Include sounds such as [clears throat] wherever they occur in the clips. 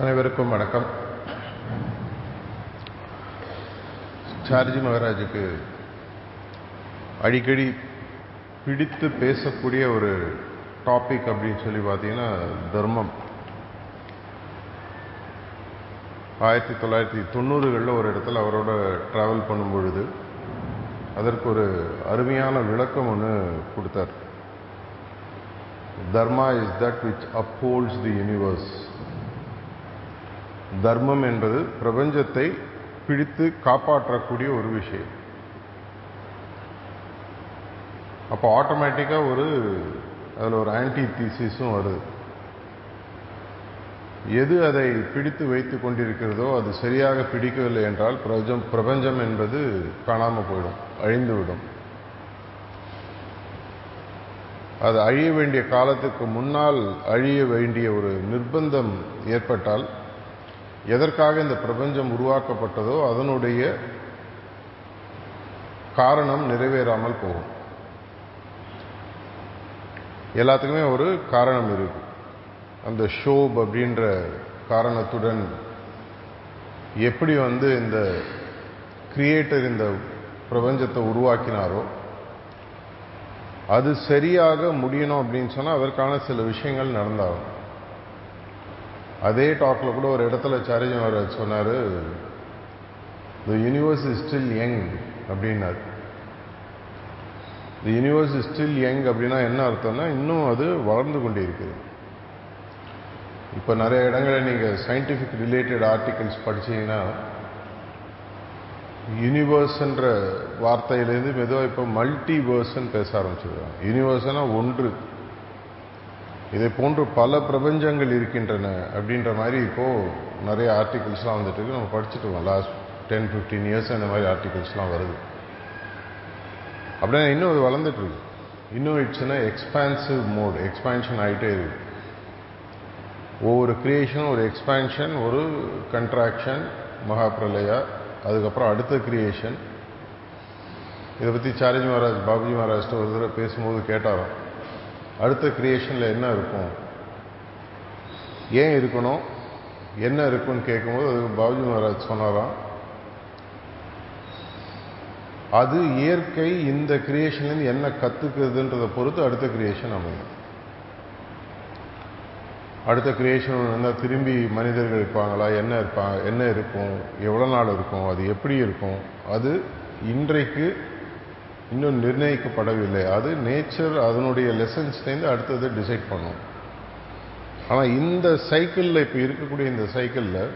அனைவருக்கும் வணக்கம். சார்ஜி மகாராஜுக்கு அடிக்கடி பிடித்து பேசக்கூடிய ஒரு டாபிக் அப்படின்னு சொல்லி பார்த்தீங்கன்னா தர்மம். ஆயிரத்தி தொள்ளாயிரத்தி தொண்ணூறுகளில் ஒரு இடத்துல அவரோட ட்ராவல் பண்ணும் பொழுது அதற்கு ஒரு அருமையான விளக்கம் ஒன்று கொடுத்தார். Dharma is that which upholds the universe தர்மம் என்பது பிரபஞ்சத்தை பிடித்து காப்பாற்றக்கூடிய ஒரு விஷயம். அப்போ ஆட்டோமேட்டிக்காக ஒரு அதில் ஒரு ஆன்டி தீசிஸும் வருது. எது அதை பிடித்து வைத்து கொண்டிருக்கிறதோ அது சரியாக பிடிக்கவில்லை என்றால் பிரபஞ்சம் பிரபஞ்சம் என்பது காணாமல் போயிடும் அழிந்துவிடும். அது அழிய வேண்டிய காலத்துக்கு முன்னால் அழிய வேண்டிய ஒரு நிர்பந்தம் ஏற்பட்டால் எதற்காக இந்த பிரபஞ்சம் உருவாக்கப்பட்டதோ அதனுடைய காரணம் நிறைவேறாமல் போகும். எல்லாத்துக்குமே ஒரு காரணம் இருக்கு. அந்த ஷோப் அப்படின்ற காரணத்துடன் எப்படி வந்து இந்த கிரியேட்டர் இந்த பிரபஞ்சத்தை உருவாக்கினாரோ அது சரியாக முடியணும் அப்படின்னு சொன்னால் அதற்கான சில விஷயங்கள் நடந்தாகும் அதே டாக்கில் கூட ஒரு இடத்துல சாரிஜம் வர சொன்னார் the universe is still young அப்படின்னாரு. The universe is still young அப்படின்னா என்ன அர்த்தம்னா இன்னும் அது வளர்ந்து கொண்டே இருக்குது இப்போ நிறைய இடங்களில் நீங்கள் சயின்டிஃபிக் ரிலேட்டட் ஆர்டிகல்ஸ் படிச்சீங்கன்னா யூனிவர்ஸ்ன்ற வார்த்தையிலேருந்து மெதுவாக இப்போ மல்டிவர்ஸ்ன்னு பேச ஆரம்பிச்சிருக்காங்க. யூனிவர்ஸ்னால் ஒன்று. இதை போன்று பல பிரபஞ்சங்கள் இருக்கின்றன அப்படின்ற மாதிரி இப்போது நிறைய ஆர்டிகிள்ஸ்லாம் வந்துட்டு இருக்கு. நம்ம படிச்சுட்டு லாஸ்ட் டென் ஃபிஃப்டீன் இயர்ஸ் அந்த மாதிரி ஆர்டிகிள்ஸ்லாம் வருது. அப்படின்னா இன்னும் அது வளர்ந்துட்டு இருக்கு. இன்னும் இட்ஸ்னா எக்ஸ்பான்சிவ் மோட் எக்ஸ்பான்ஷன் ஆகிட்டே இருக்கு. ஒவ்வொரு கிரியேஷனும் ஒரு எக்ஸ்பான்ஷன் ஒரு கண்ட்ராக்ஷன் மகாபிரலயா அதுக்கப்புறம் அடுத்த கிரியேஷன் இதை பற்றி சாரிஜி மகாராஜ் பாபுஜி மகாராஜ்கிட்ட ஒரு தடவை பேசும்போது கேட்டாராம். அடுத்த கிரியேஷனில் என்ன இருக்கும்? ஏன் இருக்கணும்? என்ன இருக்குன்னு கேட்கும்போது அது பாபுஜி மகாராஜ் சொன்னாராம் அது இயற்கை இந்த கிரியேஷன்லேருந்து என்ன கற்றுக்குதுன்றதை பொறுத்து அடுத்த கிரியேஷன் அமையும். அடுத்த கிரியேஷன் இருந்தால் திரும்பி மனிதர்கள் இருப்பாங்களா? என்ன இருப்பாங்க என்ன இருக்கும்? எவ்வளோ நாள் இருக்கும்? அது எப்படி இருக்கும்? அது இன்றைக்கு இன்னும் நிர்ணயிக்கப்படவில்லை. அது நேச்சர் அதனுடைய லெசன்ஸ்லேருந்து அடுத்தது டிசைட் பண்ணும். ஆனால் இந்த சைக்கிளில் இப்போ இருக்கக்கூடிய இந்த சைக்கிளில்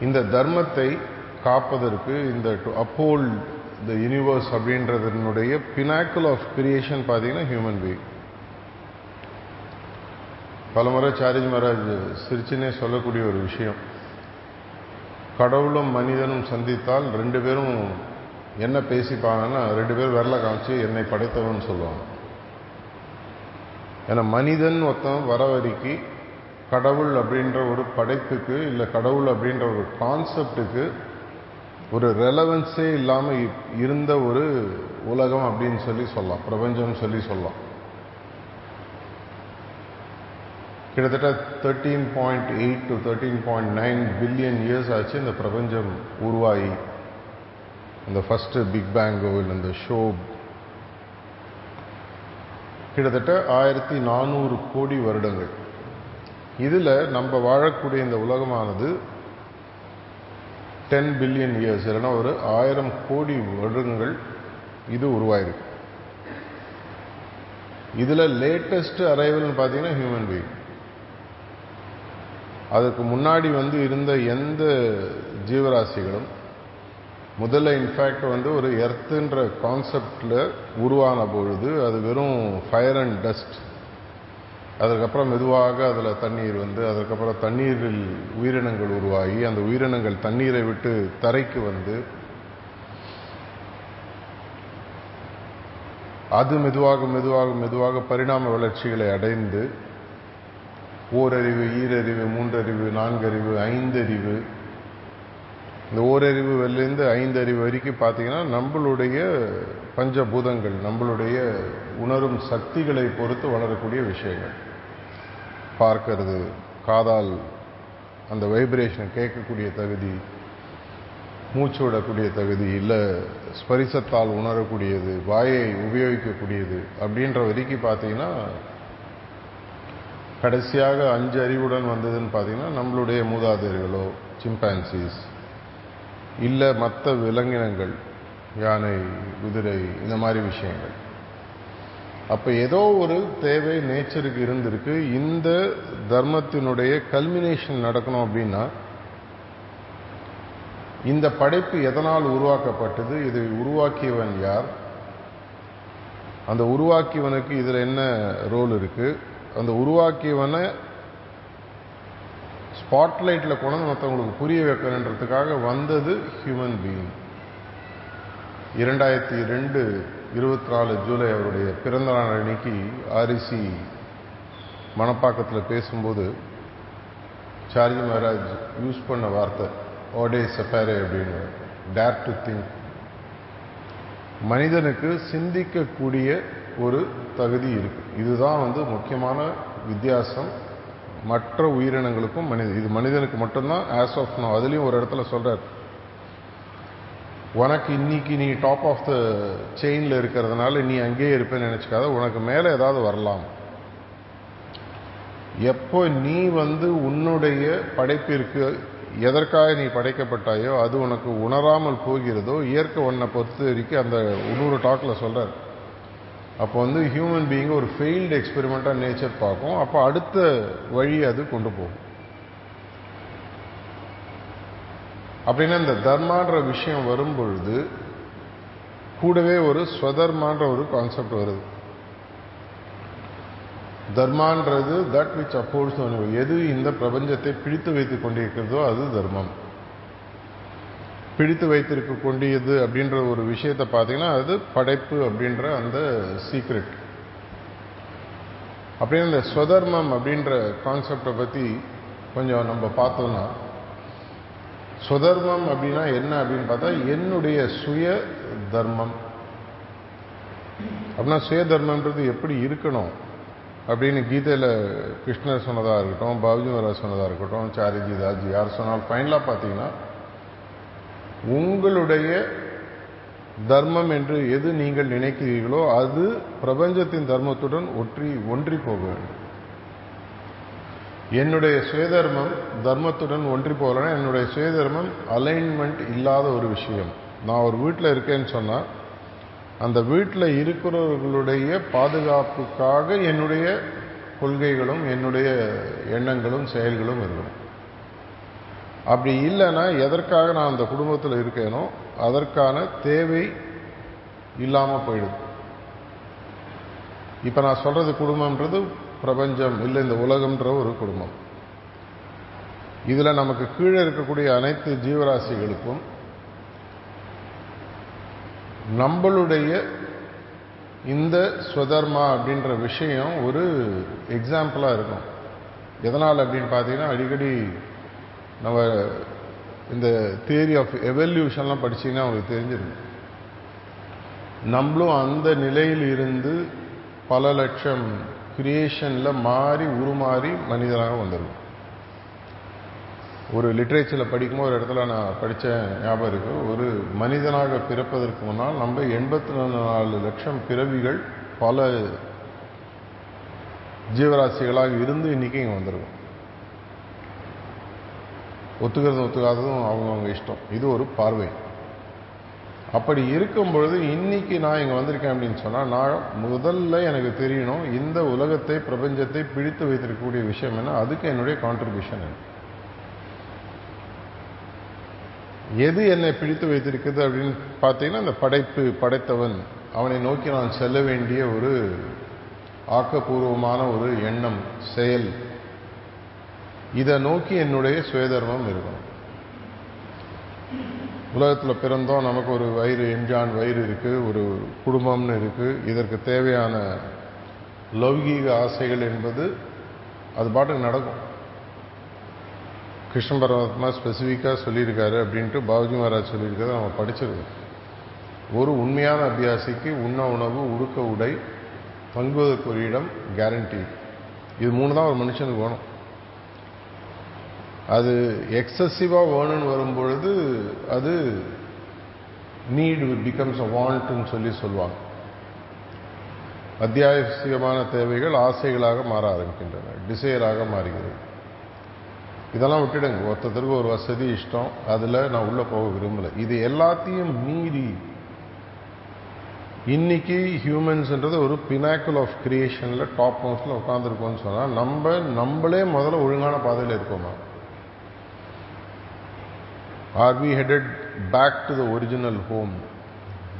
இந்த தர்மத்தை காப்பதற்கு இந்த டு அப்போல் த யூனிவர்ஸ் அப்படின்றதனுடைய பினாக்கிள் ஆஃப் கிரியேஷன் பார்த்தீங்கன்னா ஹியூமன் பீங் பல முறை சாரிஜ் மகாராஜ் சிரிச்சுனே சொல்லக்கூடிய ஒரு விஷயம். கடவுளும் மனிதனும் சந்தித்தால் ரெண்டு பேரும் என்ன பேசிப்பாங்கன்னா ரெண்டு பேர் வரல காமிச்சு என்னை படைத்தவன் சொல்லுவாங்க. ஏன்னா மனிதன் ஒருத்தன் வர வரைக்கு கடவுள் அப்படின்ற ஒரு படைப்புக்கு இல்லை கடவுள் அப்படின்ற ஒரு கான்செப்டுக்கு ஒரு ரெலவன்ஸே இல்லாமல் இருந்த ஒரு உலகம் அப்படின்னு சொல்லி சொல்லலாம். பிரபஞ்சம் சொல்லி சொல்லலாம். கிட்டத்தட்ட thirteen point eight to thirteen point nine billion years ஆச்சு இந்த பிரபஞ்சம் உருவாகி. இந்த ஃபஸ்ட்டு பிக் பேங்கோ இல்லை இந்த ஷோ கிட்டத்தட்ட ஆயிரத்தி நானூறு கோடி வருடங்கள். இதில் நம்ம வாழக்கூடிய இந்த உலகமானது டென் பில்லியன் இயர்ஸ் இல்லைன்னா ஒரு ஆயிரம் கோடி வருடங்கள் இது உருவாயிருக்கு. இதில் லேட்டஸ்ட் அரைவல்னு பார்த்தீங்கன்னா ஹியூமன் பீயிங் அதுக்கு முன்னாடி வந்து இருந்த எந்த ஜீவராசிகளும் முதல்ல இன்ஃபேக்ட் வந்து ஒரு எர்த்துன்ற கான்செப்டில் உருவான பொழுது அது வெறும் ஃபயர் அண்ட் டஸ்ட் அதுக்கப்புறம் மெதுவாக அதில் தண்ணீர் வந்து அதுக்கப்புறம் தண்ணீரில் உயிரினங்கள் உருவாகி அந்த உயிரினங்கள் தண்ணீரை விட்டு தரைக்கு வந்து அது மெதுவாக மெதுவாக மெதுவாக பரிணாம வளர்ச்சிகளை அடைந்து ஓரறிவு ஈரறிவு மூன்றறிவு நான்கறிவு ஐந்தறிவு இந்த ஓரறிவு வெளிலேருந்து ஐந்தறிவு வரைக்கும் பார்த்தீங்கன்னா நம்மளுடைய பஞ்சபூதங்கள் நம்மளுடைய உணரும் சக்திகளை பொறுத்து வளரக்கூடிய விஷயங்கள். பார்க்கறது காதால் அந்த வைப்ரேஷனை கேட்கக்கூடிய தகுதி மூச்சு விடக்கூடிய தகுதி இல்லை ஸ்பரிசத்தால் உணரக்கூடியது வாயை உபயோகிக்கக்கூடியது அப்படின்ற வரைக்கும் பார்த்தீங்கன்னா கடைசியாக அஞ்சு அறிவுடன் வந்ததுன்னு பார்த்தீங்கன்னா நம்மளுடைய மூதாதையர்களோ சிம்பான்சிஸ் இல்லை மற்ற விலங்கினங்கள் யானை குதிரை இந்த மாதிரி விஷயங்கள். அப்போ ஏதோ ஒரு தேவை நேச்சருக்கு இருந்திருக்கு. இந்த தர்மத்தினுடைய கல்மினேஷன் நடக்கணும் அப்படின்னா இந்த படைப்பு எதனால் உருவாக்கப்பட்டது இதை உருவாக்கியவன் யார்? அந்த உருவாக்கியவனுக்கு இதில் என்ன ரோல் இருக்கு? அந்த உருவாக்கியவனை ஸ்பாட்லைட்டில் கொண்டு மற்றவங்களுக்கு புரிய வைக்கணுன்றதுக்காக வந்தது ஹியூமன் பீயிங் இரண்டாயிரத்தி ரெண்டு இருபத்தி நாலு ஜூலை அவருடைய பிறந்த நாள் அன்னைக்கு ஆரிசி மணப்பாக்கத்தில் பேசும்போது சார்ஜி மகாராஜ் யூஸ் பண்ண வார்த்தை ஓடே செப்பாரே அப்படின்னு டேர் டு திங்க் மனிதனுக்கு சிந்திக்கக்கூடிய ஒரு தகுதி இருக்குது இதுதான் வந்து முக்கியமான வித்தியாசம். மற்ற உயிரினங்களுக்கும் மனித இது மனிதனுக்கு மட்டும்தான் ஆஸ் ஆஃப் நோ அதுலேயும் ஒரு இடத்துல சொல்கிறார் உனக்கு இன்னைக்கு நீ டாப் ஆஃப் த செயினில் இருக்கிறதுனால நீ அங்கேயே இருப்பேன்னு நினச்சிக்காத உனக்கு மேலே ஏதாவது வரலாம். எப்போ நீ வந்து உன்னுடைய படைப்பிற்கு எதற்காக நீ படைக்கப்பட்டாயோ அது உனக்கு உணராமல் போகிறதோ இயற்கை ஒன்றை பொறுத்த வரைக்கும் அந்த இன்னொரு டாக்கில் சொல்கிறார் அப்போ வந்து ஹியூமன் பீயிங்கை ஒரு ஃபெயில்டு எக்ஸ்பெரிமெண்ட்டாக நேச்சர் பார்க்கும். அப்போ அடுத்த வழி அது கொண்டு போகும். அப்படின்னா இந்த தர்மான்ற விஷயம் வரும் பொழுது கூடவே ஒரு ஸ்வதர்மான்ற ஒரு கான்செப்ட் வருது. தர்மான்றது தட் விச் அப்போர்ஸ் எது இந்த பிரபஞ்சத்தை பிடித்து வைத்துக் கொண்டிருக்கிறதோ அது தர்மம். பிடித்து வைத்திருக்க கொண்டியது அப்படின்ற ஒரு விஷயத்தை பார்த்தீங்கன்னா அது படைப்பு அப்படின்ற அந்த சீக்ரெட் அப்படின்னு இந்த ஸ்வதர்மம் அப்படின்ற கான்செப்டை பற்றி கொஞ்சம் நம்ம பார்த்தோம்னா சுதர்மம் அப்படின்னா என்ன அப்படின்னு பார்த்தா என்னுடைய சுய தர்மம். அப்படின்னா சுய தர்மம்ன்றது எப்படி இருக்கணும் அப்படின்னு கீதையில் கிருஷ்ணர் சொன்னதாக இருக்கட்டும் பாபுஜி மகாராஜ் சொன்னதாக இருக்கட்டும் சாரிஜி தாஜி யார் சொன்னாலும் ஃபைனலாக பார்த்தீங்கன்னா உங்களுடைய தர்மம் என்று எது நீங்கள் நினைக்கிறீர்களோ அது பிரபஞ்சத்தின் தர்மத்துடன் ஒற்றி ஒன்றி போக வேண்டும் என்னுடைய சுயதர்மம் தர்மத்துடன் ஒன்றி போகலன்னா என்னுடைய சுயதர்மம் அலைன்மெண்ட் இல்லாத ஒரு விஷயம். நான் ஒரு வீட்டில் இருக்கேன்னு சொன்னால் அந்த வீட்டில் இருக்கிறவர்களுடைய பாதுகாப்புக்காக என்னுடைய கொள்கைகளும் என்னுடைய எண்ணங்களும் செயல்களும் இருக்கணும் அப்படி இல்லைன்னா எதற்காக நான் அந்த குடும்பத்தில் இருக்கேனோ அதற்கான தேவை இல்லாமல் போயிடுது. இப்போ நான் சொல்றது குடும்பம்ன்றது பிரபஞ்சம் இல்லை இந்த உலகம்ன்ற ஒரு குடும்பம். இதில் நமக்கு கீழே இருக்கக்கூடிய அனைத்து ஜீவராசிகளுக்கும் நம்மளுடைய இந்த ஸ்வதர்மா அப்படின்ற விஷயம் ஒரு எக்ஸாம்பிளாக இருக்கும். எதனால் அப்படின்னு பார்த்தீங்கன்னா அடிக்கடி நம்ம இந்த தியரி ஆஃப் எவல்யூஷன்லாம் படிச்சீங்கன்னா அவங்களுக்கு தெரிஞ்சிருக்கு நம்மளும் அந்த நிலையில் இருந்து பல லட்சம் கிரியேஷனில் மாறி உருமாறி மனிதனாக வந்துடும் ஒரு லிட்ரேச்சரில் படிக்கும்போது ஒரு இடத்துல நான் படித்த ஞாபகம் இருக்குது ஒரு மனிதனாக பிறப்பதற்கு முன்னால் நம்ம எண்பத்தி நாலு லட்சம் பிறவிகள் பல ஜீவராசிகளாக இருந்து இன்றைக்கி இங்கே வந்திருக்கும். ஒத்துக்கிறது ஒத்துக்காததும் அவங்கவுங்க இஷ்டம். இது ஒரு பார்வை. அப்படி இருக்கும் பொழுது இன்னைக்கு நான் இங்கே வந்திருக்கேன் அப்படின்னு சொன்னால் நான் முதல்ல எனக்கு தெரியணும் இந்த உலகத்தை பிரபஞ்சத்தை பிடித்து வைத்திருக்கக்கூடிய விஷயம் என்ன? அதுக்கு என்னுடைய கான்ட்ரிபியூஷன் என்ன? எது என்னை பிடித்து வைத்திருக்குது அப்படின்னு பார்த்தீங்கன்னா அந்த படைப்பு படைத்தவன் அவனை நோக்கி நான் செல்ல வேண்டிய ஒரு ஆக்கப்பூர்வமான ஒரு எண்ணம் செயல் இதை நோக்கி என்னுடைய சுயதர்மம் இருக்கணும் உலகத்தில் பிறந்தோம் நமக்கு ஒரு வயிறு எஞ்சான் வயிறு இருக்குது ஒரு குடும்பம்னு இருக்குது இதற்கு தேவையான லௌகீக ஆசைகள் என்பது அது பாட்டுக்கு நடக்கும். கிருஷ்ண பரமாத்மா ஸ்பெசிஃபிக்காக சொல்லியிருக்காரு அப்படின்ட்டு பாபுஜி மகாராஜ் சொல்லியிருக்கிறத நம்ம படிச்சிருக்கோம். ஒரு உண்மையான அபியாசிக்கு உண்ண உணவு உடுக்க உடை தங்குவதற்கு ஒரு இடம் கேரண்டி இது மூணு தான் ஒரு மனுஷனுக்கு வேணும். அது எக்ஸசிவாக வேணும்னு வரும்பொழுது அது நீடு பிகம்ஸ் அ வாண்ட்னு சொல்லி சொல்லுவாங்க. அத்தியாவசியமான தேவைகள் ஆசைகளாக மாற ஆரம்பிக்கின்றன டிசையராக மாறுகிறது. இதெல்லாம் விட்டுடுங்க. ஒருத்தருக்கு ஒரு வசதி இஷ்டம் அதில் நான் உள்ளே போக விரும்பலை. இது எல்லாத்தையும் மீறி இன்னைக்கு ஹியூமன்ஸ்ன்றது ஒரு பினாக்கிள் ஆஃப் கிரியேஷனில் டாப் மோஸ்டில் உட்காந்துருக்கோம்னு சொன்னால் நம்ம நம்மளே முதல்ல ஒழுங்கான பாதையில் இருக்கோமா? Are we headed back to the original home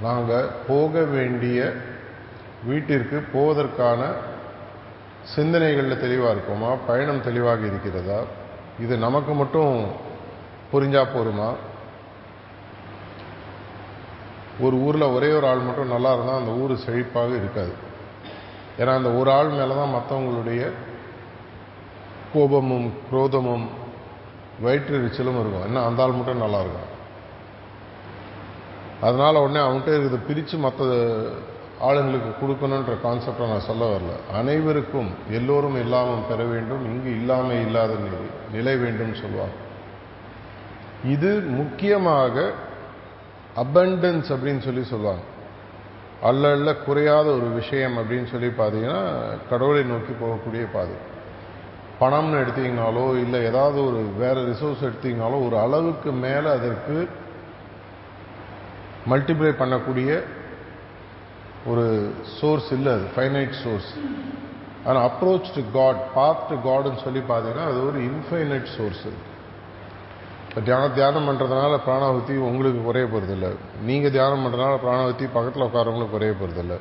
நாங்கள் போக வேண்டிய வீட்டிற்கு போவதற்கான சிந்தனைகளில் தெளிவாக இருக்கோமா? பயணம் தெளிவாக இருக்கிறதா? இது நமக்கு மட்டும் புரிஞ்சா போருமா ஒரு ஊரில் ஒரே ஒரு ஆள் மட்டும் நல்லா இருந்தால் அந்த ஊர் செழிப்பாக இருக்காது. ஏன்னா அந்த ஒரு ஆள் மேலே தான் மற்றவங்களுடைய கோபமும் குரோதமும் வயிற்றெரிச்சலும் இருக்கும். என்ன அந்த ஆள் மட்டும் நல்லா இருக்கும் அதனால் உடனே அவன்கிட்ட இருக்கிறத பிரித்து மற்ற ஆளுங்களுக்கு கொடுக்கணுன்ற கான்செப்டை நான் சொல்ல வரல. அனைவருக்கும் எல்லோரும் இல்லாமல் பெற வேண்டும் இங்கு இல்லாமல் இல்லாத நிலை நிலை வேண்டும் சொல்லுவாங்க. இது முக்கியமாக அபண்டன்ஸ் அப்படின்னு சொல்லி சொல்லுவாங்க. அல்ல அல்ல குறையாத ஒரு விஷயம் அப்படின்னு சொல்லி பார்த்தீங்கன்னா கடவுளை நோக்கி போகக்கூடிய பாதை. பணம்னு எடுத்தீங்கனாலோ இல்லை ஏதாவது ஒரு வேறு ரிசோர்ஸ் எடுத்தீங்கனாலோ ஒரு அளவுக்கு மேலே அதற்கு மல்டிப்ளை பண்ணக்கூடிய ஒரு சோர்ஸ் இல்லை அது ஃபைனைட் சோர்ஸ் ஆனால் approach to God path to காடுன்னு சொல்லி பார்த்தீங்கன்னா அது ஒரு இன்ஃபைனைட் சோர்ஸ் இப்போ தியானம் தியானம் பண்ணுறதுனால பிராணாவதி உங்களுக்கு குறைய போகிறதில்ல நீங்கள் தியானம் பண்ணுறதுனால பிராணாவதி பக்கத்தில் உட்காரவங்களுக்கு குறைய போகிறதில்ல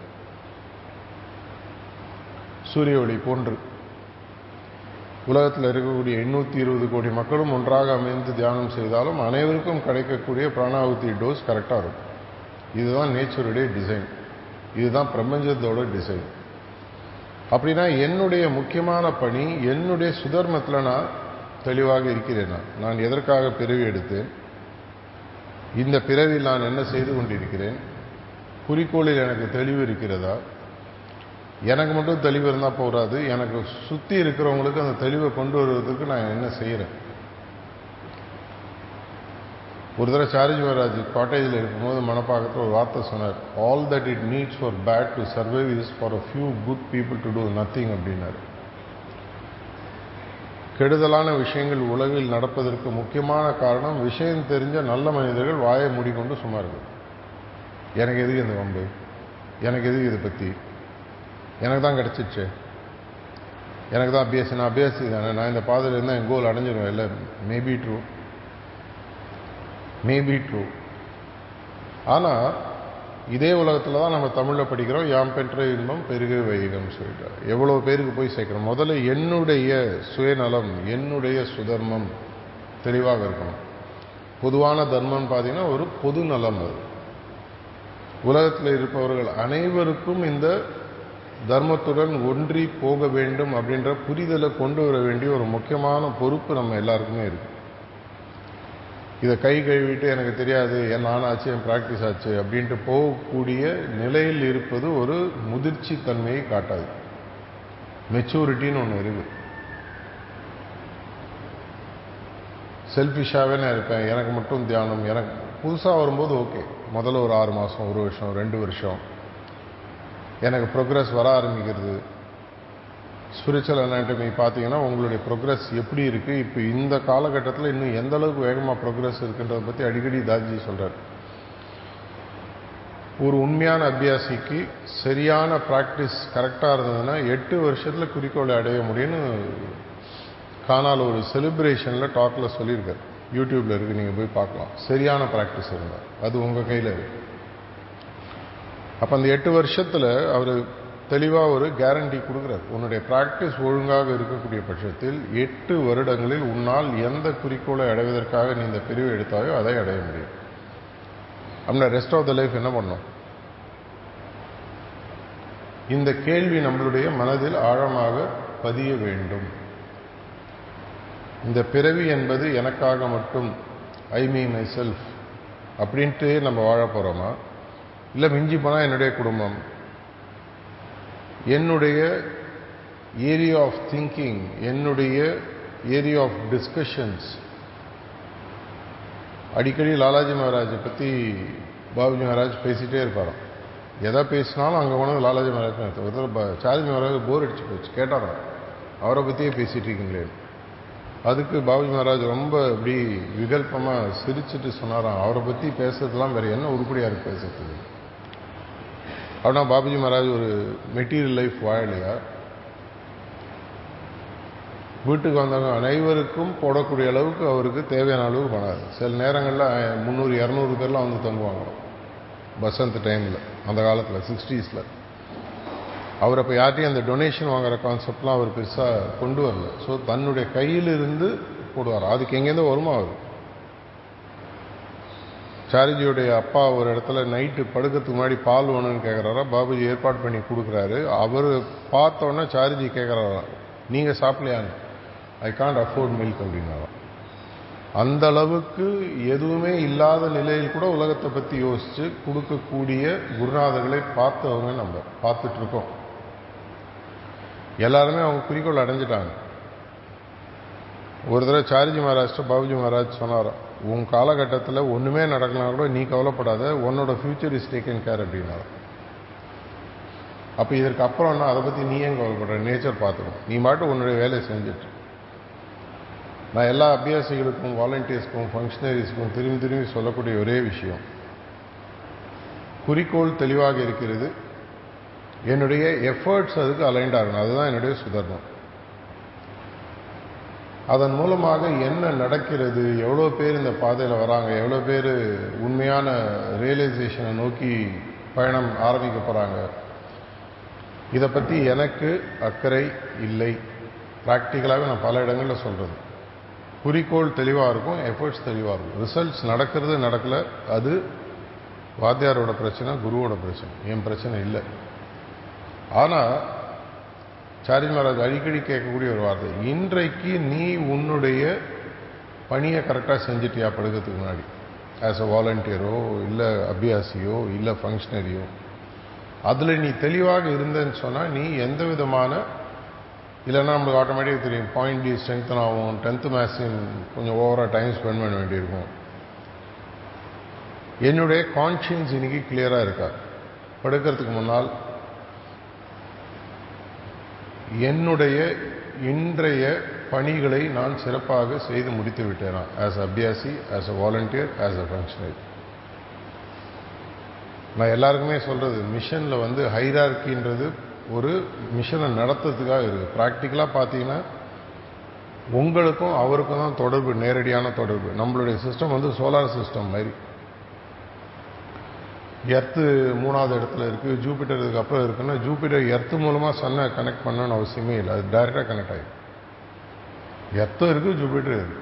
சூரிய ஒளி போன்று. உலகத்தில் இருக்கக்கூடிய எண்ணூற்றி இருபது கோடி மக்களும் ஒன்றாக அமைந்து தியானம் செய்தாலும் அனைவருக்கும் கிடைக்கக்கூடிய பிராணாவுத்தி டோஸ் கரெக்டாக இருக்கும். இதுதான் நேச்சருடைய டிசைன் இதுதான் பிரபஞ்சத்தோட டிசைன் அப்படின்னா என்னுடைய முக்கியமான பணி என்னுடைய சுதர்மத்தில் நான் தெளிவாக இருக்கிறேன்? நான் எதற்காக பிறவி எடுத்தேன்? இந்த பிறவில் நான் என்ன செய்து கொண்டிருக்கிறேன்? குறிக்கோளில் எனக்கு தெளிவு இருக்கிறதா? எனக்கு மட்டும் தெளிவு இருந்தால் போகாது எனக்கு சுற்றி இருக்கிறவங்களுக்கு அந்த தெளிவை கொண்டு வருவதற்கு நான் என்ன செய்கிறேன் ஒரு தடவை சாரிஜ் மகாராஜ் காட்டேஜில் இருக்கும்போது மனப்பாக்கத்தில் ஒரு வார்த்தை சொன்னார். All that it needs for bad to survive is for a few good people to do nothing அப்படின்னாரு. கெடுதலான விஷயங்கள் உலகில் நடப்பதற்கு முக்கியமான காரணம் விஷயம் தெரிஞ்ச நல்ல மனிதர்கள் வாயை மூடிக்கொண்டு சும்மா இருக்குது எனக்கு எதுக்கு இந்த வம்பு? எனக்கு எதுக்கு இதை பற்றி எனக்கு தான் கிடச்சிச்சு எனக்கு தான் பிஎஸ்சி நான் அபியாசி தானே. நான் இந்த பாதையில் இருந்தால் என் கோல் அடைஞ்சிருவேன். இல்லை மேபி ட்ரூ மேபி ட்ரூ ஆனால் இதே உலகத்தில் தான் நம்ம தமிழில் படிக்கிறோம். யாம் பெற்ற இன்பம் பெருக வைகம்னு சொல்லிட்டு எவ்வளோ பேருக்கு போய் சேர்க்குறோம்? முதல்ல என்னுடைய சுயநலம் என்னுடைய சுதர்மம் தெளிவாக இருக்கணும். பொதுவான தர்மம்னு பார்த்தீங்கன்னா ஒரு பொது நலம் அது. உலகத்தில் இருப்பவர்கள் அனைவருக்கும் இந்த தர்மத்துடன் ஒன்றி போக வேண்டும் அப்படின்ற புரிதலை கொண்டு வர வேண்டிய ஒரு முக்கியமான பொறுப்பு நம்ம எல்லாருக்குமே இருக்கு. இதை கை கழுவிட்டு எனக்கு தெரியாது என் ஆனாச்சு என் ப்ராக்டிஸ் ஆச்சு அப்படின்ட்டு போகக்கூடிய நிலையில் இருப்பது ஒரு முதிர்ச்சி தன்மையை காட்டாது. மெச்சூரிட்டின்னு ஒன்று இருக்கு செல்ஃபிஷாகவே நான் இருப்பேன் எனக்கு மட்டும் தியானம் எனக்கு புதுசாக வரும்போது ஓகே முதல்ல ஒரு ஆறு மாதம் ஒரு வருஷம் ரெண்டு வருஷம். எனக்கு ப்ரோக்ரஸ் வர ஆரம்பிக்கிறது. ஸ்பிரிச்சுவல் அனாட்டமி பார்த்தீங்கன்னா உங்களுடைய ப்ரோக்ரஸ் எப்படி இருக்குது இப்போ இந்த காலகட்டத்தில் இன்னும் எந்த அளவுக்கு வேகமாக ப்ரோக்ரஸ் இருக்குன்றதை பற்றி அடிக்கடி தாஜி சொல்கிறார் ஒரு உண்மையான அபியாசிக்கு சரியான ப்ராக்டிஸ் கரெக்டாக இருந்ததுன்னா எட்டு வருஷத்தில் குறிக்கோளை அடைய முடியும்னு காணால் ஒரு செலிப்ரேஷனில் டாக்கில் சொல்லியிருக்கார். யூடியூப்பில் இருக்குது நீங்கள் போய் பார்க்கலாம். சரியான ப்ராக்டிஸ் இருந்தால் அது உங்கள் கையில் இருக்குது அப்போ அந்த எட்டு வருஷத்தில் அவர் தெளிவாக ஒரு கேரண்டி கொடுக்குறார். உன்னுடைய ப்ராக்டிஸ் ஒழுங்காக இருக்கக்கூடிய பட்சத்தில் எட்டு வருடங்களில் உன்னால் எந்த குறிக்கோளை அடைவதற்காக நீ இந்த பிரிவு எடுத்தாயோ அதை அடைய முடியும். அப்படின்னா ரெஸ்ட் ஆஃப் த லைஃப் என்ன பண்ணும்? இந்த கேள்வி நம்மளுடைய மனதில் ஆழமாக பதிய வேண்டும். இந்த பிறவி என்பது எனக்காக மட்டும் ஐ மீ மை செல்ஃப் அப்படின்ட்டு நம்ம வாழ போகிறோமா இல்லை மிஞ்சி போனால் என்னுடைய குடும்பம். என்னுடைய ஏரியா ஆஃப் திங்கிங் என்னுடைய ஏரியா ஆஃப் டிஸ்கஷன்ஸ் அடிக்கடி லாலாஜி மகாராஜை பற்றி பாபுஜி மகாராஜ் பேசிகிட்டே இருப்பாராம். எதை பேசினாலும் அங்கே போனது லாலாஜி மகாராஜ் ஒருத்தர் தடவை சார்ஜி மகாராஜ் போர் அடிச்சு போச்சு. கேட்டாராம் அவரை பற்றியே பேசிகிட்டு இருக்கீங்களே. அதுக்கு பாபுஜி மகாராஜ் ரொம்ப இப்படி விகல்பமாக சிரிச்சுட்டு சொன்னாராம். அவரை பற்றி பேசுறதுலாம் வேறு என்ன உருப்படியாக இருக்குது பேசுறது அப்படின்னா பாபுஜி மகாராஜ் ஒரு மெட்டீரியல் லைஃப் வாழலையா வீட்டுக்கு வந்தவங்க அனைவருக்கும் போடக்கூடிய அளவுக்கு அவருக்கு தேவையான அளவுக்கு பண்ணாரு சில நேரங்களில் முந்நூறு இரநூறு பேர்லாம் வந்து தங்குவாங்க பசந்த் டைமில் அந்த காலத்தில் சிக்ஸ்டீஸில் அவர் அப்போ யார்ட்டையும் அந்த டொனேஷன் வாங்குற கான்செப்ட்லாம் அவர் பெருசாக கொண்டு வரல. ஸோ தன்னுடைய கையிலிருந்து போடுவார். அதுக்கு எங்கேருந்து வருமா அவர்? சாரிஜியுடைய அப்பா ஒரு இடத்துல நைட்டு படுக்கிறதுக்கு முன்னாடி பால் வேணும்னு கேட்குறாரா பாபுஜி ஏற்பாடு பண்ணி கொடுக்குறாரு. அவர் பார்த்தோன்னே சாரிஜி கேட்குறாரா நீங்கள் சாப்பிடலையான்னு? ஐ காண்ட் அஃபோர்ட் மில்க் அப்படின்னாராம் அந்த அளவுக்கு எதுவுமே இல்லாத நிலையில் கூட உலகத்தை பற்றி யோசித்து கொடுக்கக்கூடிய குருநாதர்களை பார்த்தவங்க நம்ம பார்த்துட்டு இருக்கோம் எல்லாருமே அவங்க குறிக்கோள் அடைஞ்சிட்டாங்க. ஒரு தடவை சாரிஜி மகாராஜ்ட்ட பாபுஜி மகாராஜ் சொன்னாராம். உன் காலகட்டத்தில் ஒன்றுமே நடக்கலாம் கூட நீ கவலைப்படாத உன்னோட ஃபியூச்சர் இஸ் டேக்கன் கேர் அப்படின்னா. அப்போ இதற்கு அப்புறம்னா அதை பற்றி நீ ஏன் கவலைப்படுற? நேச்சர் பார்த்துக்கணும். நீ மாட்டு உன்னுடைய வேலையை செஞ்சுட்டு. நான் எல்லா அபியாசிகளுக்கும் வாலண்டியர்ஸ்க்கும் ஃபங்க்ஷனரிஸ்க்கும் திரும்பி திரும்பி சொல்லக்கூடிய ஒரே விஷயம். குறிக்கோள் தெளிவாக இருக்கிறது. என்னுடைய எஃபர்ட்ஸ் அதுக்கு அலைண்ட் ஆகணும். அதுதான் என்னுடைய சுதர்மம் அதன் மூலமாக என்ன நடக்கிறது? எவ்வளோ பேர் இந்த பாதையில் வராங்க? எவ்வளோ பேர் உண்மையான ரியலைசேஷனை நோக்கி பயணம் ஆரம்பிக்க போகிறாங்க இதை பற்றி எனக்கு அக்கறை இல்லை. ப்ராக்டிக்கலாகவே நான் பல இடங்களில் சொல்கிறது குறிக்கோள் தெளிவாக இருக்கும் எஃபர்ட்ஸ் தெளிவாக இருக்கும். ரிசல்ட்ஸ் நடக்கிறது நடக்கலை அது வாத்தியாரோட பிரச்சனை குருவோட பிரச்சனை. என் பிரச்சனை இல்லை. ஆனால் சாரி மகாராஜ் அடிக்கடி கேட்கக்கூடிய ஒரு வார்த்தை. இன்றைக்கு நீ உன்னுடைய பணியை கரெக்டாக செஞ்சிட்டியா படுக்கிறதுக்கு முன்னாடி? ஆஸ் அ வாலண்டியரோ இல்லை அபியாசியோ இல்லை ஃபங்க்ஷனரியோ அதில் நீ தெளிவாக இருந்தேன்னு சொன்னால் நீ எந்த விதமான இல்லைன்னா நம்மளுக்கு ஆட்டோமேட்டிக்காக தெரியும். பாயிண்ட் டி ஸ்ட்ரென்த்தன் ஆகும். டென்த்து மேத்ஸின் கொஞ்சம் ஓவராக டைம் ஸ்பெண்ட் பண்ண வேண்டியிருக்கும். என்னுடைய கான்ஷியன்ஸ் இன்னைக்கு கிளியராக இருக்கா? படுக்கிறதுக்கு முன்னால் என்னுடைய இன்றைய பணிகளை நான் சிறப்பாக செய்து முடித்து விட்டேனா? As அபியாசி as a volunteer as a functionary நான் எல்லாருக்குமே சொல்கிறது மிஷனில் வந்து ஹைரார்கின்றது ஒரு மிஷனை நடத்துறதுக்காக இருக்குது ப்ராக்டிக்கலாக பார்த்தீங்கன்னா உங்களுக்கும் அவருக்கும் தான் தொடர்பு நேரடியான தொடர்பு. நம்மளுடைய சிஸ்டம் வந்து சோலார் சிஸ்டம் மாதிரி. எர்த்து மூணாவது இடத்துல இருக்குது ஜூபிட்டர் இதுக்கப்புறம் இருக்குன்னா ஜூபிட்டர் எர்த்து மூலமாக சன்னை கனெக்ட் பண்ணணும்னு அவசியமே இல்லை. அது டைரெக்டாக கனெக்ட் ஆகிடும் எர்த்தும் இருக்குது ஜூபிட்டர் இருக்குது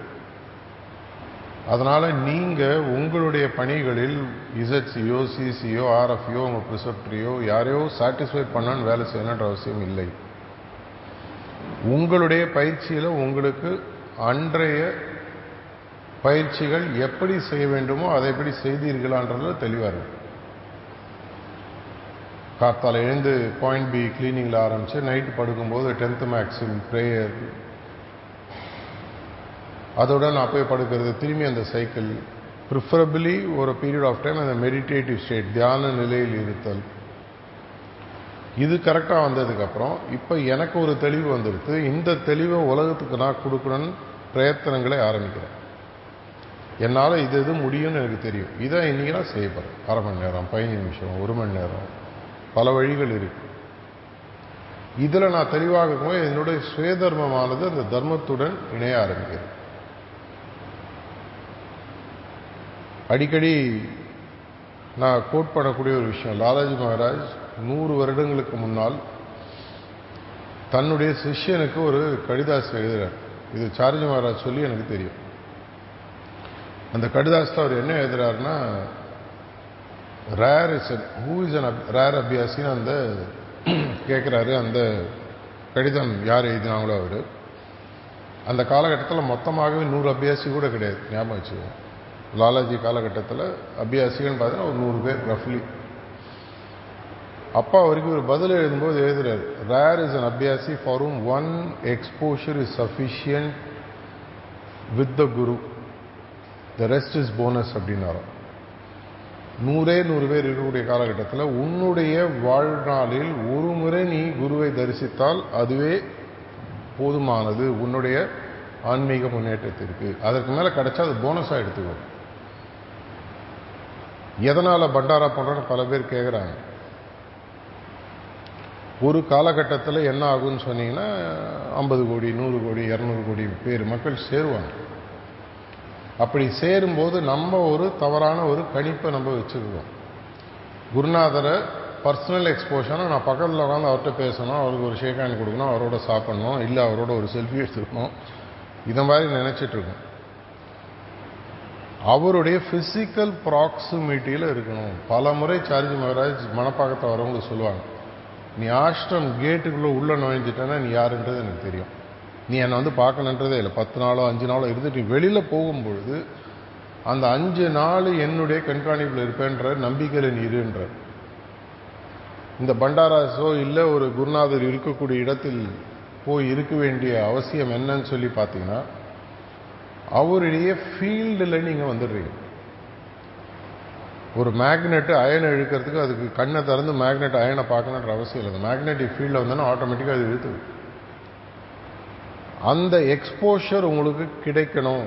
அதனால் நீங்கள் உங்களுடைய பணிகளில் இசட்சியோ சிசியோ ஆர்எஃப்யோ உங்கள் ப்ரிசப்டரியோ யாரையோ சாட்டிஸ்ஃபை பண்ணணும்னு வேலை செய்யணுன்ற அவசியம் இல்லை. உங்களுடைய பயிற்சியில் உங்களுக்கு அன்றைய பயிற்சிகள் எப்படி செய்ய வேண்டுமோ அதை எப்படி செய்தீர்களான்றதுல தெளிவாக இருக்கும் காத்தால் எழுந்து பாயிண்ட் பி கிளீனிங்கில் ஆரம்பித்து நைட்டு படுக்கும்போது டென்த்து மேக்ஸிம் ப்ரேயர் அதோட நான் போய் படுக்கிறது. திரும்பி அந்த சைக்கிள் ப்ரிஃபரபிளி ஒரு பீரியட் ஆஃப் டைம் அந்த மெடிடேட்டிவ் ஸ்டேட் தியான நிலையில் இருத்தல். இது கரெக்டாக வந்ததுக்கப்புறம் இப்போ எனக்கு ஒரு தெளிவு வந்துடுது இந்த தெளிவை உலகத்துக்கு நான் கொடுக்கணும்னு பிரயத்தனங்களை ஆரம்பிக்கிறேன். என்னால் இது இது முடியும்னு எனக்கு தெரியும். இதை இன்றைக்கி நான் செய்யப்படுறேன் அரை மணி நேரம் பதினஞ்சு நிமிஷம் ஒரு மணி நேரம். பல வழிகள் இருக்கு. இதில் நான் தெளிவாக இருக்கும்போது என்னுடைய சுயதர்மமானது அந்த தர்மத்துடன் இணைய ஆரம்பிக்கிறது. அடிக்கடி நான் கோட் பண்ணக்கூடிய ஒரு விஷயம் லாலாஜி மகாராஜ் நூறு வருடங்களுக்கு முன்னால் தன்னுடைய சிஷ்யனுக்கு ஒரு கடிதாசி எழுதுறார். இது சார்ஜி மகாராஜ் சொல்லி எனக்கு தெரியும். அந்த கடிதாசத்தை அவர் என்ன எழுதுறாருன்னா rare is who is an rare அபியாசின்னு அந்த [clears throat] கேட்குறாரு அந்த கடிதம் யார் எழுதினாங்களோ அவர். அந்த காலகட்டத்தில் மொத்தமாகவே நூறு அபியாசி கூட கிடையாது ஞாபகம் வச்சுக்கோங்க. லாலாஜி காலகட்டத்தில் அபியாசிகள்னு பார்த்தீங்கன்னா ஒரு நூறு பேர் ரஃப்லி. அப்பா அவருக்கு ஒரு பதில் எழுதும்போது எழுதுறாரு rare is an அபியாசி for whom one exposure is sufficient with the guru the rest is bonus அப்படின்னாரோ நூறே நூறு பேர் இருக்கக்கூடிய காலகட்டத்தில் உன்னுடைய வாழ்நாளில் ஒரு முறை நீ குருவை தரிசித்தால் அதுவே போதுமானது. உன்னுடைய ஆன்மீக முன்னேற்றத்திற்கு. அதற்கு மேலே கிடைச்சா அது போனஸாக எடுத்துக்கோ. எதனால் பண்டாரா பண்ணுறோன்னு பல பேர் கேட்குறாங்க ஒரு காலகட்டத்தில் என்ன ஆகும்னு சொன்னீங்கன்னா ஐம்பது கோடி நூறு கோடி இரநூறு கோடி பேர் மக்கள் சேருவாங்க. அப்படி சேரும்போது நம்ம ஒரு தவறான ஒரு கணிப்பை நம்ம வச்சுருக்கோம் குருநாதரை பர்சனல் எக்ஸ்போஷனாக நான் பக்கத்தில் உட்காந்து அவர்கிட்ட பேசணும் அவருக்கு ஒரு ஷேக் ஹேண்ட் கொடுக்கணும் அவரோட சாப்பிடணும் இல்லை அவரோட ஒரு செல்ஃபி எடுத்துக்கணும். இதை மாதிரி நினச்சிட்ருக்கோம் அவருடைய ஃபிசிக்கல் ப்ராக்சிமிட்டியில் இருக்கணும். பல முறை சார்ஜி மகராஜ் மணப்பாக்கத்தை வரவங்க சொல்லுவாங்க நீ ஆஷ்டம் கேட்டுக்குள்ளே உள்ளே நுழைஞ்சிட்டேன்னா நீ யாருன்றது எனக்கு தெரியும். நீ என்னை வந்து பார்க்கணுன்றதே இல்லை. பத்து நாளோ அஞ்சு நாளோ இருந்துட்டு வெளியில் போகும்பொழுது அந்த அஞ்சு நாள் என்னுடைய கண்காணிப்பில் இருப்பேன்ற நம்பிக்கையில் நீ இருன்ற. இந்த பண்டாராஸோ இல்லை ஒரு குருநாதர் இருக்கக்கூடிய இடத்தில் போய் இருக்க வேண்டிய அவசியம் என்னன்னு சொல்லி பார்த்தீங்கன்னா அவருடைய ஃபீல்டில் நீங்கள் வந்துடுறீங்க. ஒரு மேக்னெட்டு அயனை இழுக்கிறதுக்கு அதுக்கு கண்ணை திறந்து மேக்னெட் அயனை பார்க்கணுன்ற அவசியம் இல்லை. மேக்னெட்டிக் ஃபீல்டில் வந்தோன்னா ஆட்டோமேட்டிக்காக அது இழுத்து அந்த எக்ஸ்போஷர் உங்களுக்கு கிடைக்கணும்.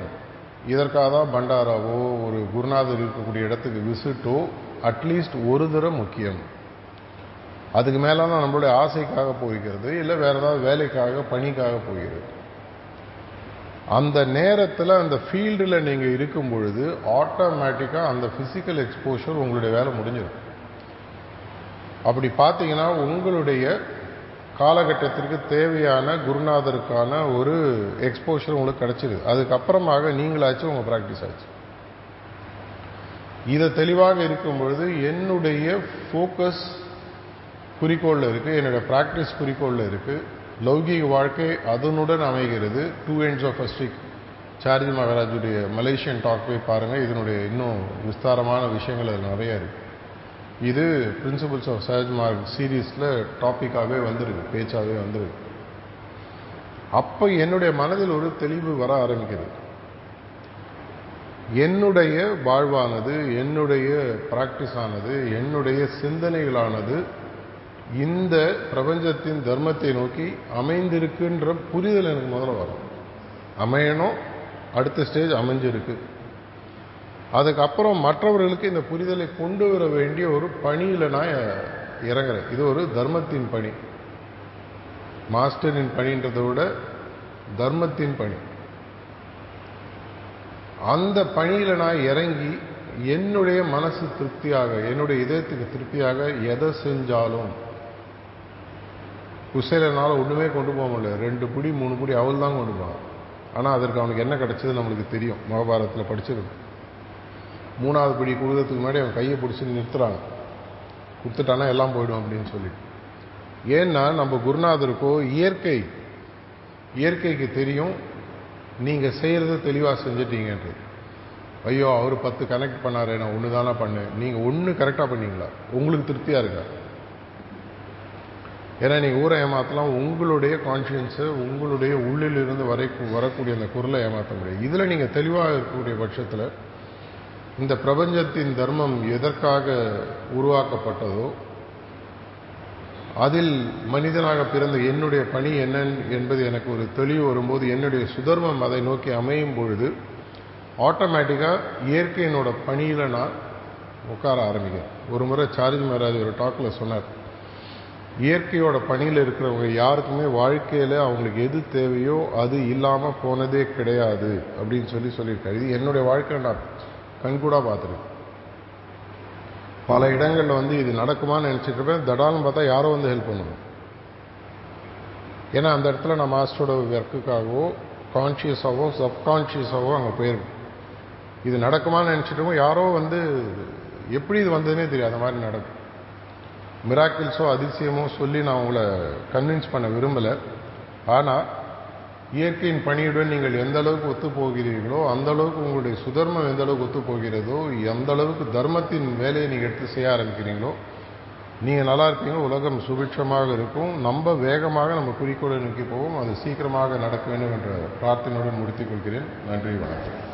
இதற்காக தான் பண்டாராவோ ஒரு குருநாதர் இருக்கக்கூடிய இடத்துக்கு விசிட்டோ அட்லீஸ்ட் ஒரு தரம் முக்கியம். அதுக்கு மேலாம் நம்மளுடைய ஆசைக்காக போகிறது இல்லை வேறு ஏதாவது வேலைக்காக பணிக்காக போகிறது அந்த நேரத்தில் அந்த ஃபீல்டில் நீங்கள் இருக்கும் பொழுது ஆட்டோமேட்டிக்காக அந்த ஃபிசிக்கல் எக்ஸ்போஷர் உங்களுடைய வேலை முடிஞ்சிடும். அப்படி பார்த்தீங்கன்னா உங்களுடைய காலகட்டத்திற்கு தேவையான குருநாதருக்கான ஒரு எக்ஸ்போஷர் உங்களுக்கு கிடச்சிருது. அதுக்கப்புறமாக நீங்களாச்சும் உங்கள் ப்ராக்டிஸ் ஆச்சு. இதை தெளிவாக இருக்கும் பொழுது என்னுடைய ஃபோக்கஸ் குறிக்கோளில் இருக்குது என்னுடைய ப்ராக்டிஸ் குறிக்கோளில் இருக்குது லௌகீக வாழ்க்கை அதனுடன் அமைகிறது. டூ எண்ட்ஸ் ஆஃப் ஸ்டிக் சார்ஜி மகாராஜுடைய மலேசியன் டாக் போய் பாருங்கள் இதனுடைய இன்னும் விஸ்தாரமான விஷயங்கள் அதில் நிறைய இருக்குது இது பிரின்சிபல்ஸ் ஆஃப் சஹஜ் மார்க் சீரீஸில் டாப்பிக்காகவே வந்திருக்கு பேச்சாகவே வந்திருக்கு அப்போ என்னுடைய மனதில் ஒரு தெளிவு வர ஆரம்பிக்கிறது என்னுடைய வாழ்வானது என்னுடைய ப்ராக்டிஸ் ஆனது என்னுடைய சிந்தனைகளானது இந்த பிரபஞ்சத்தின் தர்மத்தை நோக்கி அமைந்திருக்குன்ற புரிதல் எனக்கு முதல்ல வரும். அமையணும் அடுத்த ஸ்டேஜ் அமைஞ்சிருக்கு. அதுக்கப்புறம் மற்றவர்களுக்கு இந்த புரிதலை கொண்டு வர வேண்டிய ஒரு பணியில் நான் இறங்குறேன். இது ஒரு தர்மத்தின் பணி. மாஸ்டரின் பணின்றதை விட தர்மத்தின் பணி. அந்த பணியில் நான் இறங்கி என்னுடைய மனசு திருப்தியாக என்னுடைய இதயத்துக்கு திருப்தியாக எதை செஞ்சாலும் குசேலனால ஒன்றுமே கொண்டு போக முடியல. ரெண்டு புடி மூணு புடி அவள் தான் கொண்டு போவான். ஆனால் அதற்கு அவனுக்கு என்ன கிடைச்சது நம்மளுக்கு தெரியும். மகாபாரதத்தில் படிச்சிருக்கோம். மூணாவது படி கொடுக்கறதுக்கு முன்னாடி அவன் கையை பிடிச்சி நிறுத்துறாங்க. கொடுத்துட்டானா எல்லாம் போயிடும் அப்படின்னு சொல்லிட்டு. ஏன்னா நம்ம குருநாதருக்கோ இயற்கை இயற்கைக்கு தெரியும். நீங்கள் செய்கிறத தெளிவாக செஞ்சிட்டீங்கன்றது ஐயோ அவர் பத்து கனெக்ட் பண்ணார் நான் ஒன்று தானே பண்ணேன் நீங்கள் ஒன்று கரெக்டாக பண்ணீங்களா? உங்களுக்கு திருப்தியாக இருக்கா? ஏன்னா நீங்கள் ஊரை ஏமாற்றலாம் உங்களுடைய கான்ஷியன்ஸை உங்களுடைய உள்ளிலிருந்து வரை வரக்கூடிய அந்த குரலை ஏமாற்ற முடியாது. இதில் நீங்கள் தெளிவாக இருக்கக்கூடிய பட்சத்தில் இந்த பிரபஞ்சத்தின் தர்மம் எதற்காக உருவாக்கப்பட்டதோ அதில் மனிதனாக பிறந்த என்னுடைய பணி என்ன என்பது எனக்கு ஒரு தெளிவு வரும்போது என்னுடைய சுதர்மம் அதை நோக்கி அமையும் பொழுது ஆட்டோமேட்டிக்காக இயற்கையினோட பணியில் நான் உட்கார ஆரம்பிக்கிறேன். ஒரு முறை சார்ஜ் மகாராஜ் ஒரு டாக்கில் சொன்னார் இயற்கையோட பணியில் இருக்கிறவங்க யாருக்குமே வாழ்க்கையில் அவங்களுக்கு எது தேவையோ அது இல்லாமல் போனதே கிடையாது அப்படின்னு சொல்லி சொல்லியிருக்காரு. இது என்னுடைய வாழ்க்கை நான் கண்கூடாக பார்த்துருக்கேன் பல இடங்களில் வந்து இது நடக்குமான்னு நினச்சிட்டு இருப்பேன் தடாலும் பார்த்தா யாரோ வந்து ஹெல்ப் பண்ணணும். ஏன்னா அந்த இடத்துல நான் மாஸ்டரோட ஒர்க்குக்காகவோ கான்ஷியஸாகவோ சப்கான்ஷியஸாகவோ அங்கே போயிருக்கோம். இது நடக்குமான்னு நினச்சிட்டு யாரோ வந்து எப்படி இது வந்ததுன்னே தெரியும் அந்த மாதிரி நடக்கும். மிராக்கிள்ஸோ அதிசயமோ சொல்லி நான் உங்களை கன்வின்ஸ் பண்ண விரும்பலை. ஆனால் இயற்கையின் பணியுடன் நீங்கள் எந்த அளவுக்கு ஒத்து போகிறீர்களோ அந்த அளவுக்கு உங்களுடைய சுதர்மம் எந்த அளவுக்கு ஒத்து போகிறதோ எந்த அளவுக்கு தர்மத்தின் வேலையை நீங்கள் எடுத்து செய்ய ஆரம்பிக்கிறீங்களோ நீங்கள் நல்லா இருப்பீங்க உலகம் சுபிட்சமாக இருக்கும். நம்ம வேகமாக நம்ம குறிக்கோளை நோக்கி போவோம். அது சீக்கிரமாக நடக்க வேண்டும் என்ற பிரார்த்தனையுடன் முடித்துக் கொள்கிறேன். நன்றி வணக்கம்.